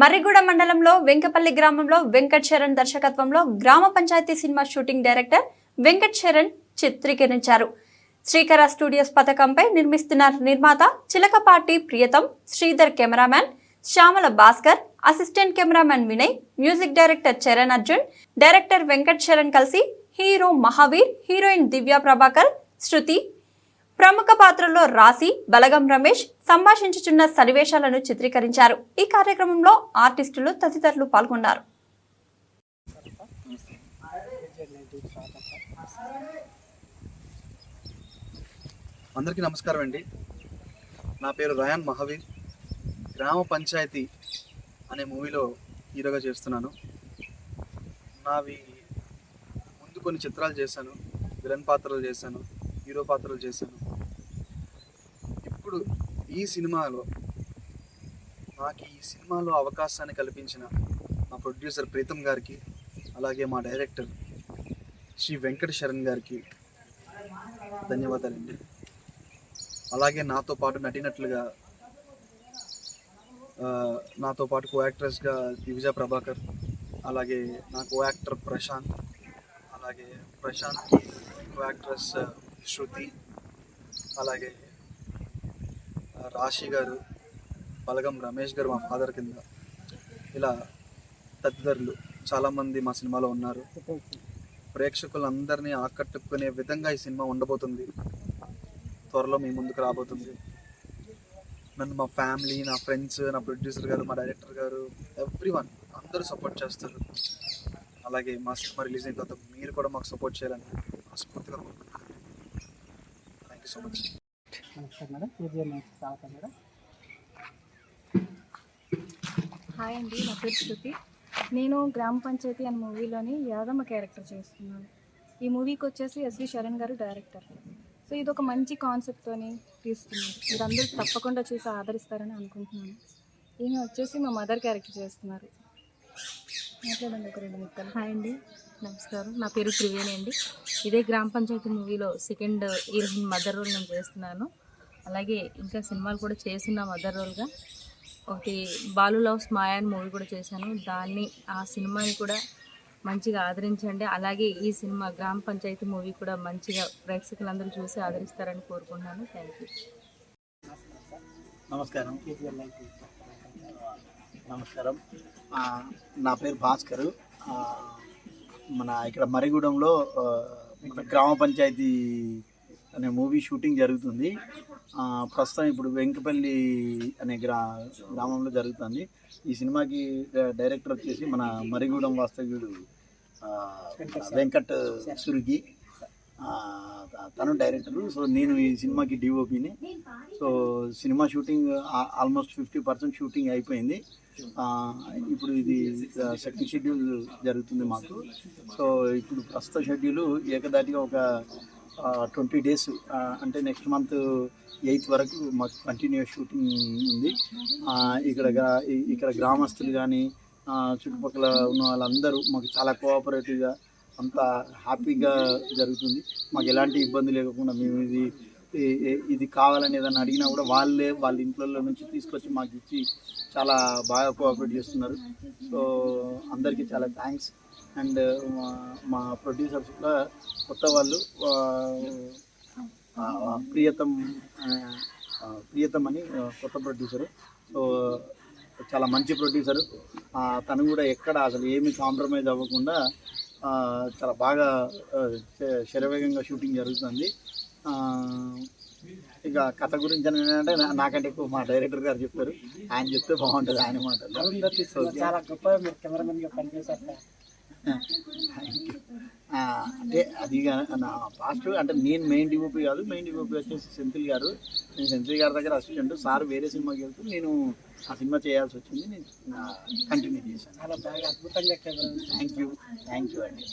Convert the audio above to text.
మర్రిగూడ మండలంలో వెంకపల్లి గ్రామంలో వెంకట్ చరణ్ దర్శకత్వంలో Grama Panchayathi cinema shooting director Venkat Charan చిత్రీకరించారు. శ్రీకర స్టూడియోస్ పథకంపై నిర్మిస్తున్న నిర్మాత Chilakapati Priyatham Sridhar cameraman Shyamala Bhaskar assistant cameraman Vinay music director Charan Arjun director Venkat Charan కలిసి హీరో మహావీర్ హీరోయిన్ దివ్య ప్రభాకర్ శృతి ప్రముఖ పాత్రల్లో రాశి బలగం రమేష్ సంభాషించుచున్న సన్నివేశాలను చిత్రీకరించారు. ఈ కార్యక్రమంలో ఆర్టిస్టులు తదితరులు పాల్గొన్నారు. అందరికీ నమస్కారం అండి. నా పేరు రయాన్ మహావీర్. గ్రామ పంచాయతీ అనే మూవీలో హీరోగా చేస్తున్నాను. నావి ముందు కొన్ని చిత్రాలు చేశాను. విలన్ పాత్రలు చేశాను. హీరో పాత్రలు చేశాను. ఇప్పుడు ఈ సినిమాలో నాకు ఈ సినిమాలో అవకాశాన్ని కల్పించిన మా ప్రొడ్యూసర్ ప్రీతం గారికి అలాగే మా డైరెక్టర్ శ్రీ వెంకట శరణ్ గారికి ధన్యవాదాలండి. అలాగే నాతో పాటు నటినట్లుగా నాతో పాటు కో యాక్ట్రెస్గా దివిజా ప్రభాకర్ అలాగే నా కో యాక్టర్ ప్రశాంత్ అలాగే ప్రశాంత్ కో యాక్ట్రెస్ శృతి అలాగే రాశి గారు బలగం రమేష్ గారు మా ఫాదర్ కింద. ఇలా తదితరులు చాలామంది మా సినిమాలో ఉన్నారు. ప్రేక్షకులందరినీ ఆకట్టుకునే విధంగా ఈ సినిమా ఉండబోతుంది. త్వరలో మీ ముందుకు రాబోతుంది. నన్ను మా ఫ్యామిలీ నా ఫ్రెండ్స్ నా ప్రొడ్యూసర్ గారు మా డైరెక్టర్ గారు ఎవ్రీ వన్ అందరూ సపోర్ట్ చేస్తారు. అలాగే మా సినిమా రిలీజ్ అయిన తర్వాత మీరు కూడా మాకు సపోర్ట్ చేయాలని మనస్ఫూర్తిగా కోరుకుంటున్నాను యూ సో మచ్ నమస్కారం మేడం నుంచి స్వాగతం మేడం హాయ్ అండి నా పేరు శృతి. నేను గ్రామ పంచాయతీ అనే మూవీలోని యాదమ్మ క్యారెక్టర్ చేస్తున్నాను. ఈ మూవీకి వచ్చేసి ఎస్వి శరణ్ గారు డైరెక్టర్ సో ఇది ఒక మంచి కాన్సెప్ట్తోని తీస్తున్నారు. మీరందరూ తప్పకుండా చూసి ఆదరిస్తారని అనుకుంటున్నాను. ఈయన వచ్చేసి మా మదర్ క్యారెక్టర్ చేస్తున్నారు. మాట్లాడండి ఒక రెండు ముక్కలు. హాయ్ అండి. నమస్కారం. నా పేరు త్రివేణి అండి. ఇదే గ్రామ పంచాయతీ మూవీలో సెకండ్ హీరోయిన్ మదర్ రోల్ నేను చేస్తున్నాను. అలాగే ఇంకా సినిమాలు కూడా చేస్తున్నా మదర్ రోల్గా ఒకటి బాలు లవ్స్ మాయా అని మూవీ కూడా చేశాను. దాన్ని ఆ సినిమాని కూడా మంచిగా ఆదరించండి. అలాగే ఈ సినిమా గ్రామ పంచాయతీ మూవీ కూడా మంచిగా ప్రేక్షకులందరూ చూసి ఆదరిస్తారని కోరుకుంటున్నాను. థ్యాంక్ యూ నమస్కారం. నమస్కారం. నా పేరు భాస్కర్. మన ఇక్కడ మరిగూడెంలో గ్రామ పంచాయతీ అనే మూవీ షూటింగ్ జరుగుతుంది. ప్రస్తుతం ఇప్పుడు వెంకపల్లి అనే గ్రా గ్రామంలో జరుగుతుంది. ఈ సినిమాకి డైరెక్టర్ వచ్చేసి మన మరిగూడెం వాస్తవ్యుడు వెంకట్ త- తను డైరెక్టర్ సో నేను ఈ సినిమాకి డిఓపిని so cinema shooting almost fifty percent shooting అయిపోయింది. ఇప్పుడు ఇది సెకండ్ షెడ్యూల్ జరుగుతుంది మాకు. సో ఇప్పుడు ప్రస్తుత షెడ్యూల్ ఏకదాటిగా ఒక ట్వంటీ డేస్ అంటే నెక్స్ట్ మంత్ ఎయిత్ వరకు మాకు కంటిన్యూస్ షూటింగ్ ఉంది. ఇక్కడ ఇక్కడ గ్రామస్తులు కానీ చుట్టుపక్కల ఉన్న వాళ్ళందరూ మాకు చాలా కోఆపరేటివ్గా అంత హ్యాపీగా జరుగుతుంది. మాకు ఎలాంటి ఇబ్బంది లేకుండా మేము ఇది ఇది కావాలని ఏదైనా అడిగినా కూడా వాళ్ళే వాళ్ళ ఇంట్లో నుంచి తీసుకొచ్చి మాకు ఇచ్చి చాలా బాగా కోఆపరేట్ చేస్తున్నారు. సో అందరికీ చాలా థ్యాంక్స్. అండ్ మా ప్రొడ్యూసర్స్ కూడా కొత్త వాళ్ళు ప్రియతం ప్రియతం అని కొత్త ప్రొడ్యూసరు. సో చాలా మంచి ప్రొడ్యూసరు. తను కూడా ఎక్కడ అసలు ఏమి కాంప్రమైజ్ అవ్వకుండా చాలా బాగా శరవేగంగా షూటింగ్ జరుగుతుంది. ఇక కథ గురించి అని అంటే నాకంటే ఎక్కువ మా డైరెక్టర్ గారు చెప్తారు ఆయన చెప్తే బాగుంటుంది ఆయన మాటలు సినిమా చాలా గొప్పగా మీరు కెమెరామెన్గా పనిచేశారు అంటే అది నా పాస్ట్ అంటే నేను మెయిన్ డిఓపి కాదు మెయిన్ డిఓపి వచ్చేసి సెంథిల్ గారు. నేను సెంథిల్ గారి దగ్గర అసిస్టెంట్. సార్ వేరే సినిమాకి వెళ్తూ నేను ఆ సినిమా చేయాల్సి వచ్చింది. నేను కంటిన్యూ చేశాను. చాలా బాగా అద్భుతంగా camera thank you thank you అండి.